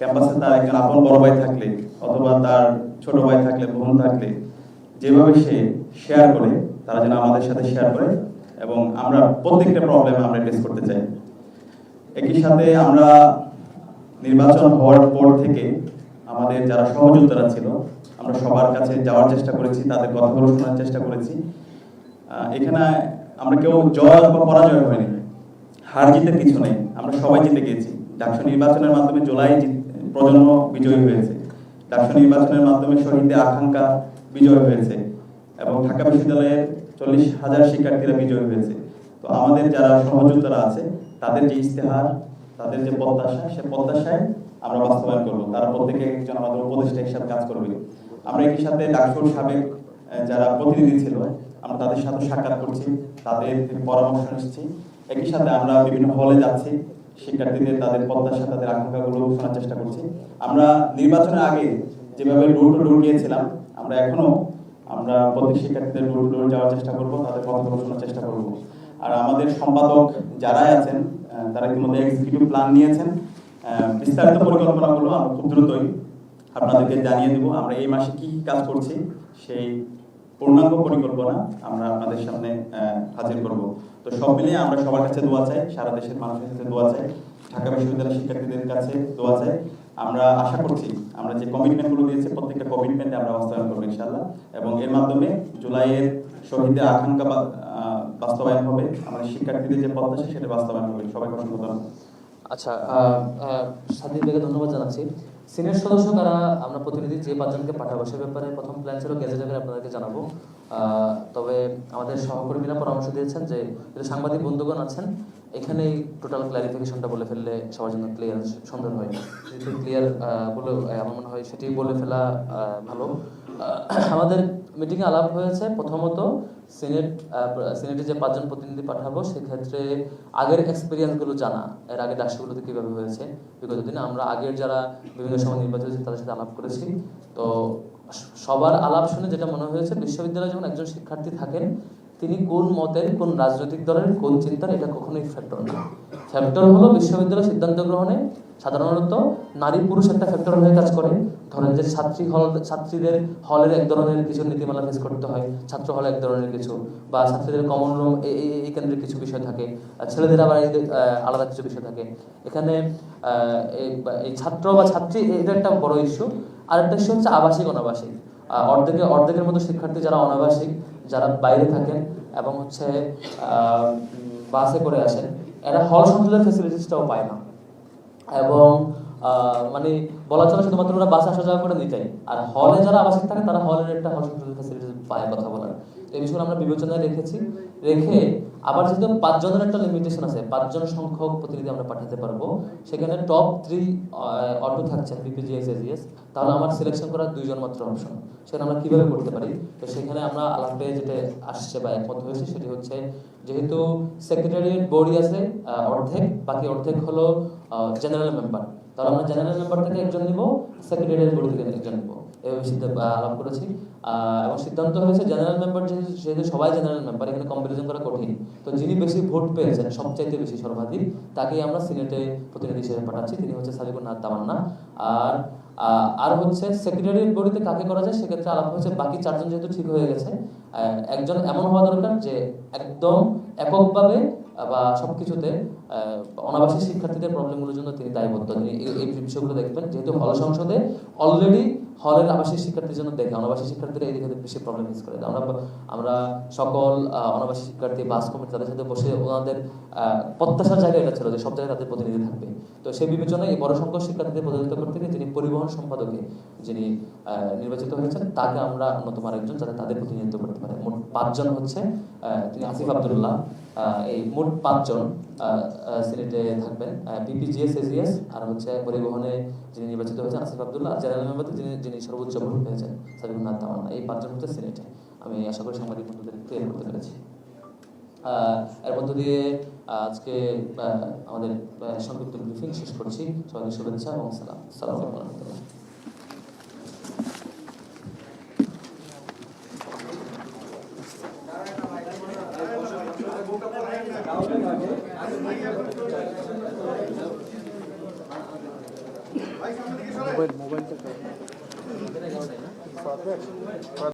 ক্যাম্পাসে তার একজন আপন বড় ভাই থাকলে অথবা তার ছোট ভাই থাকলে বোন থাকলে যেভাবে সে শেয়ার করে তারা যেন আমাদের সাথে শেয়ার করে এবং আমরা প্রত্যেকটা প্রবলেম আমরা ফেস করতে চাই। একই সাথে আমরা নির্বাচন হওয়ার পর থেকে আমাদের যারা সহযোদ্ধারা ছিল আমরা সবার কাছে যাওয়ার চেষ্টা করেছি তাদের কথাগুলো শোনার চেষ্টা করেছি। এখানে আমরা কেউ জয় বা পরাজয় হয়নি। হার জিতে কিছু নেই আমরা সবাই জিতে গিয়েছি। ডাকসু নির্বাচনের মাধ্যমে জুলাই জিত- প্রজন্ম বিজয়ী হয়েছে। ডাকসু নির্বাচনের মাধ্যমে শহীদদের আকাঙ্ক্ষা বিজয় হয়েছে এবং ঢাকা বিশ্ববিদ্যালয়ের চল্লিশ হাজার শিক্ষার্থীরা বিজয়ী হয়েছে। তো আমাদের যারা সহযোদ্ধারা আছে, তাদের যে ইস্তেহার তাদের যে প্রত্যাশা, সে প্রত্যাশায় আমরা বাস্তবায়ন করব। তারা প্রত্যেকে একজন আমাদের উপদেষ্টা হিসাবে কাজ করবে। আমরা একই সাথে ডাকসুর সাবেক যারা প্রতিনিধি ছিল, আমরা তাদের সাথে সাক্ষাৎ করছি, তাদের পরামর্শ নিচ্ছি। একই সাথে আমরা বিভিন্ন হলে যাচ্ছি। শিক্ষার্থীদের তাদের প্রত্যাশা, তাদের আকাঙ্ক্ষাগুলো শোনার চেষ্টা করছি। আমরা নির্বাচনের আগে যেভাবে ডোর টু ডোর গিয়েছিলাম, আমরা এখনও আমরা প্রত্যেক শিক্ষার্থীদের ডোর টু ডোর যাওয়ার চেষ্টা করব, তাদের কথাগুলো শোনার চেষ্টা করব। আর আমাদের সম্পাদক যারাই আছেন তারা ইতিমধ্যে এক্সিকিউটিভ প্ল্যান নিয়েছেন। বিস্তারিত পরিকল্পনাগুলো আমরা খুব দ্রুতই আপনাদেরকে জানিয়ে দেব, আমরা এই মাসে কি কাজ করছি, সেই পূর্ণাঙ্গ পরিকল্পনা আমরা আপনাদের সামনে হাজির করব। তো সব মিলিয়ে আমরা সবার কাছে দোয়া চাই, সারা দেশের মানুষের কাছে দোয়া চাই, ঢাকা বিশ্ববিদ্যালয়ের শিক্ষার্থীদের কাছে দোয়া চাই। আমরা আশা করছি আমরা যে কমিটমেন্টগুলো দিয়েছি, প্রত্যেকটা কমিটমেন্টে আমরা বাস্তবায়ন করব ইনশাআল্লাহ। এবং এর মাধ্যমে জুলাইয়ের শহীদের আকাঙ্ক্ষা বাস্তবায়ন হবে। আমাদের শিক্ষার্থীদের যে প্রত্যাশা, সেটা বাস্তবায়ন হবে। সবাইকে অসংখ্য আচ্ছা স্বাধীন থেকে ধন্যবাদ জানাচ্ছি। সিনিয়র সদস্য কারা আমরা প্রতিনিধি যে পাঁচজনকে পাঠাবো সে ব্যাপারে প্রথম প্ল্যান ছিল গেজেট আকারে আপনাদেরকে জানাব। তবে আমাদের সহকর্মীরা পরামর্শ দিয়েছেন যে যদি সাংবাদিক বন্ধুগণ আছেন, এখানেই টোটাল ক্লারিফিকেশনটা বলে ফেললে সবার জন্য ক্লিয়ার সুন্দর হয়। যদি ক্লিয়ার বলে আমার মনে হয় সেটি বলে ফেলা ভালো। আমাদের মিটিংয়ে আলাপ হয়েছে। প্রথমত সিনেট সিনেটে যে পাঁচজন প্রতিনিধি পাঠাবো, সেক্ষেত্রে আগের এক্সপিরিয়েন্সগুলো জানা, এর আগে ডাকসুগুলোতে কীভাবে হয়েছে, বিগত দিনে আমরা আগের যারা বিভিন্ন সময় নির্বাচিত হয়েছে তাদের সাথে আলাপ করেছি। তো সবার আলাপ শুনে যেটা মনে হয়েছে, বিশ্ববিদ্যালয়ে যখন একজন শিক্ষার্থী থাকেন, তিনি কোন মতের, কোন রাজনৈতিক দলের, কোন চিন্তার, এটা কখনোই ফ্যাক্টর না ফ্যাক্টর হলো বিশ্ববিদ্যালয় সিদ্ধান্ত গ্রহণে সাধারণত নারী পুরুষ একটা ফ্যাক্টর হয়ে কাজ করে। ধরেন যে ছাত্রী হল, ছাত্রীদের হলের এক ধরনের কিছু নীতিমালা ফেস করতে হয়, ছাত্র হলে এক ধরনের কিছু, বা ছাত্রীদের কমন রুম এই কেন্দ্রের কিছু বিষয় থাকে ছেলেদের আবার আলাদা কিছু বিষয় থাকে। এখানে এই ছাত্র বা ছাত্রী এটা একটা বড় ইস্যু আরেকটা ইস্যু হচ্ছে আবাসিক, অনাবাসিক। অর্ধেকে, অর্ধেকের মতো শিক্ষার্থী যারা অনাবাসিক, যারা বাইরে থাকেন এবং হচ্ছে বাসে করে আসেন, এরা হল সংসদের ফেসিলিটিসটাও পায় না। এবং মানে বলা চলে শুধুমাত্র ওরা বাসে আসা যাওয়া করে নিতেই। আর হলে যারা আবাসিক থাকে, তারা হলের একটা হল ফেসিলিটিস পায় কথা বলার। এই বিষয়গুলো আমরা বিবেচনায় রেখেছি। রেখে আবার যেহেতু পাঁচজনের একটা লিমিটেশন আছে, পাঁচজন সংখ্যক প্রতিনিধি আমরা পাঠাতে পারব, সেখানে টপ থ্রি অটো থাকছেন বিপিজিএস এজিএস তাহলে আমার সিলেকশন করার দুইজন মাত্র অপশন সেখানে আমরা কীভাবে করতে পারি? তো সেখানে আমরা আলাপে যেটা আসছে বা একমত হয়েছে, সেটি হচ্ছে যেহেতু সেক্রেটারিয়েট বোর্ডই আছে অর্ধেক, বাকি অর্ধেক হলো জেনারেল মেম্বার তাহলে আমরা জেনারেল মেম্বার থেকে একজন নিব সেক্রেটারিয়েট বডি থেকে একজন নিব। এভাবে সিদ্ধান্ত আলাপ করেছি। এবং সিদ্ধান্ত হয়েছে জেনারেল মেম্বার যেহেতু সবাই জেনারেল মেম্বার এখানে কম্পারিজন করা কঠিন। তো যিনি বেশি ভোট পেয়েছেন, সবচাইতে বেশি সর্বাধিক, তাকেই আমরা সিনেটে প্রতিনিধি হিসেবে পাঠাচ্ছি। তিনি হচ্ছে সালিকুর নাথ তামান্না। আর আর হচ্ছে সেক্রেটারিয়েট বডিতে কাকে করা যায়, সেক্ষেত্রে আলাপ হয়েছে বাকি চারজন যেহেতু ঠিক হয়ে গেছে একজন এমন হওয়া দরকার যে একদম এককভাবে বা সবকিছুতে আহ, অনাবাসী শিক্ষার্থীদের প্রবলেমগুলোর জন্য তিনি দায়বদ্ধ। তিনি এই- বিষয়গুলো দেখবেন যেহেতু হল সংসদে অলরেডি হলের আবাসিক শিক্ষার্থীর জন্য দেখে অনাবাসী শিক্ষার্থীরা এই দিকে বেশি প্রবলেম ফেস করে। আমরা আমরা সকল অনাবাসী শিক্ষার্থী বাস কমিটি তাদের সাথে বসে ওনাদের প্রত্যাশার জায়গা এটা ছিল যে সব জায়গায় তাদের প্রতিনিধি থাকবে। তো সেই বিবেচনায় এই বড় সংখ্যক শিক্ষার্থীদের প্রতিনিধিত্ব করতে গিয়ে যিনি পরিবহন সম্পাদকে যিনি নির্বাচিত হয়েছেন তাকে আমরা অন্যতম আরেকজন যাতে তাদের প্রতিনিধিত্ব করতে পারে। মোট পাঁচজন হচ্ছে তিনি আসিফ আব্দুল্লাহ এই মোট পাঁচজন সিলেটে থাকবেন বিপিজিএস এসিএস আর হচ্ছে পরিবহনে যিনি নির্বাচিত হয়েছেন, আসিফ আবদুল্লাহ, জেনারেল মেম্বারে যিনি যিনি সর্বোচ্চ ভোট পেয়েছেন সাবিকুল তামান্না এই পাঁচজন হচ্ছে সিলেটে আমি আশা করি সাংবাদিক বন্ধুদের ক্লিয়ার করতে পেরেছি। এর মধ্য দিয়ে আজকে আমাদের সংক্ষিপ্ত ব্রিফিং শেষ করছি। সবাইকে শুভেচ্ছা এবং সালাম। সালাম আলাইকুম। मोबाईल मोबाईलचं